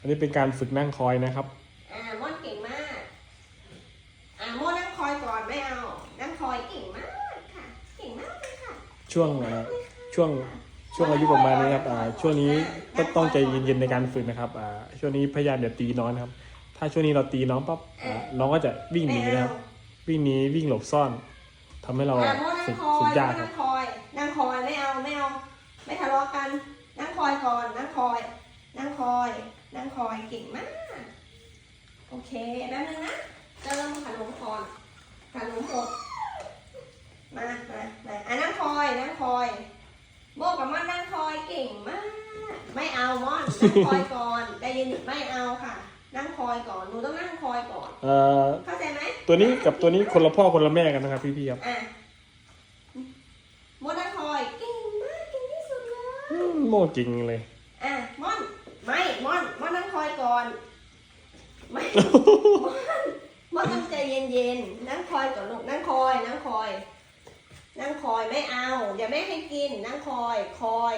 อันนี้เป็นการฝึกนั่งคอยนะครับ อ่าม่อนเก่งมาก อ่าโมนั่งคอยก่อนไม่เอา นั่งคอยเก่งมากค่ะ เก่งมากเลยค่ะช่วงเอ่อช่วงช่วงอายุประมาณนี้ครับอ่าช่วงนี้ก็ต้องใจเย็นๆในการฝึกนะครับอ่าช่วงนี้พยายามอย่าตีน้องนะครับ ถ้าช่วงนี้เราตีน้องปั๊บอ่าน้องก็จะวิ่งหนีนะครับ วิ่งหนีวิ่งหลบซ่อนทำให้เราอ่าโมนั่ฝึงกคอยฝึโมกยากครันั่บงคอย นั่งคอยไม่เอาไม่เอา ไม่ทะเลาะกัน นั่งคอยก่อน นั่งคอย นั่งคอย นั่งคอยเก่งมาก โอเคแป๊บนึงนะ เติมขนมก่อนขนมหมดมามามาอะนั่งคอย นั่งคอย โบกับม่อนนั่งคอยเก่งมาก ไม่เอาม่อนนั่งคอยก่อนใจเย็นๆไม่เอาค่ะ นั่งคอยก่อน หนูต้องนั่งคอยก่อน เอ่อเข้าใจไหมตัวนี้กับตัวนี้คนละพ่อคนละแม่กันนะครับพี่ๆครับอะโมนั่งคอย เก่งมาก เก่งที่สุดเลย อืมโมจริงเลย อะม่อนไม่ม่อนม่อนนั่งคอย ก่อนไม่ม่อนม่อนต้องใจเย็นๆ นั่งคอยก่อนลูก นั่งคอย นั่งคอย นั่งคอยไม่เอาอย่าไม่ให้กิน นั่งคอย คอย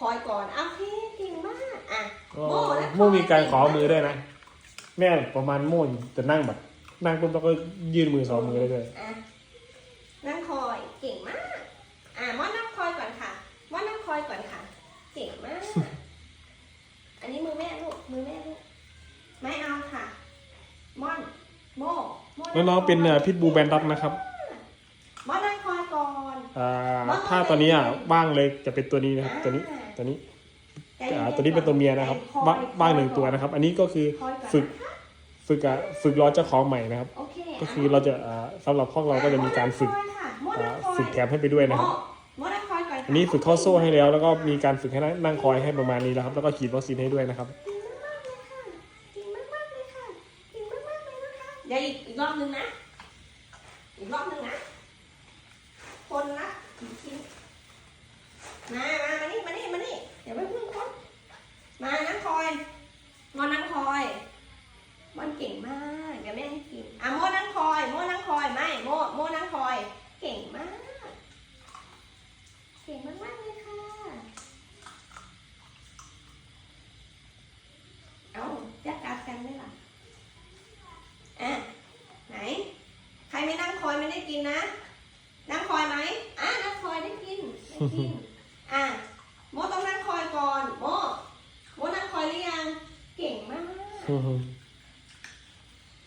คอยก่อน เอาโอเคเก่งมาก อะก็โมนั่งคอยโมมีการขอมือด้วยนะ แม่ประมาณโมจะนั่งแบบ นั่งปุ๊บแล้วก็ยื่นมือสองมือได้เลยอะนั่งคอย เก่งมาก อะม่อนนั่งคอยก่อนค่ะม่อนนั่งคอยก่อนค่ะ เก่งมาก อันนี้มือแม่ลูก มือแม่ลูก ไม่เอาค่ะ ม่อน โมโมน้องๆเป็นพิทบูแบนด็อกนะครับ ม่อนนั่งคอยก่อน อ่าถ้าตอนนี้อะบ้างเลยจะเป็นตัวนี้นะครับ ตัวนี้ตัวนี้ใจย็อ่าๆตัวนี้เป็นตัวเมียนะครับคอยบ้างบ้างหนึ่งคอยตัวนะครับ อันนี้ก็คือคอยก่อนฝึกฝึกอะฝึกรอเจ้าของใหม่นะครับโอเคก็คือเราจะอ่าสำหรับพวกเราก็จะมีการฝึกโมอ่านั่งคอยฝึกแถมให้ไปด้วยนะครับโมนั่งค อันนี้ฝึกเข้าโซ่ให้แล้ว แล้วก็มีการฝึกให้นั่งคอยให้ประมาณนี้แล้วครับ แล้วก็ฉีดวัคซีนให้ด้วยนะครับเก่งมากเลยค่ะเก่งมากเลยค่ะเก่งมากเลยนะคะยวอีกอีกรอบนึงนะ อีกรอบนึงนะ คนละกี่ชิ้นมา มา มานี่ มานี่ มานี่ เดี๋ยวไปพึ่งคน มานั่งคอยมอนั่งคอยมันเก่งมากเดี๋ยวแม่ให้กินอะโมนั่งคอยโมนั่งคอย ไม่ โมโมนั่งคอย เก่งมาก เก่งมากๆเลยค่ะ เอาจะกัดกันไหมล่ะอะไหน ใครไม่นั่งคอยไม่ได้ กินนะนั่งคอยไหมอะนั่งคอยได้กินได้กินอะโมต้องนั่งคอยก่อนโมโมนั่งคอยหรือยังเก่งมาก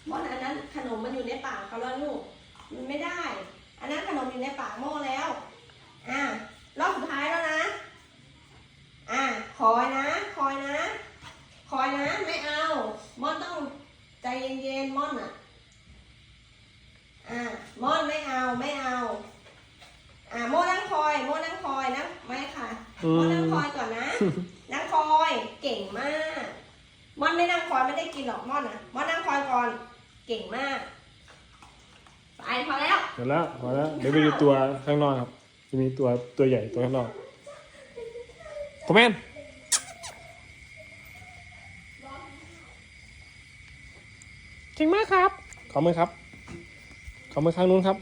โมอันนั้นขนมมันอยู่ในปากเขาแล้วลูกมันไม่ได้ อันนั้นขนมอยู่ในปากโมแล้วอะรอบสุดท้ายแล้วนะอะคอยนะ คอยนะ คอยนะไม่เอาม่อนต้องใจเย็นๆม่อนอะ อ่าม่อนไม่เอาไม่เอาอ่าโมนั่งคอย โมนั่งคอยนะไม่ค่ะอืมโมนั่งคอยก่อนนะนั่งคอยเก่งมากม่อนไม่นั่งคอยไม่ได้กินหรอกม่อนอะม่อนนั่งคอยก่อนเก่งมากไปพอแล้วหมดแล้วพอแล้วเดี๋ยวไปดูตัวข้างนอกครับจะมีตัวตัวใหญ่ตัวข้างนอกคอมเมนเก่งมากครับ ขอมือครับ ขอมือข้างนู้นครับ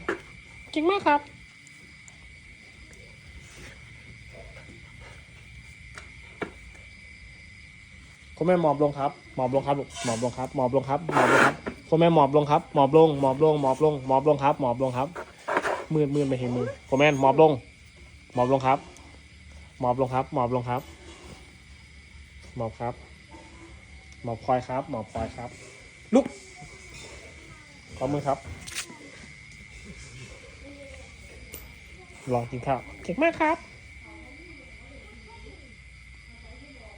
เก่งมากครับคุณแม่หมอบลงครับหมอบลงครับหมอบลงครับหมอบลงครับหมอบลงครับคุณแม่หมอบลงครับหมอบลงหมอบลงหมอบลงหมอบลงครับหมอบลงครับมืดมืดไม่เห็นมือคุณแม่หมอบลงหมอบลงครับหมอบลงครับหมอบลงครับหมอบครับหมอบคอยครับหมอบคอยครับ ลุกขอมือครับ ลองกินข้าวเก่งมากครับ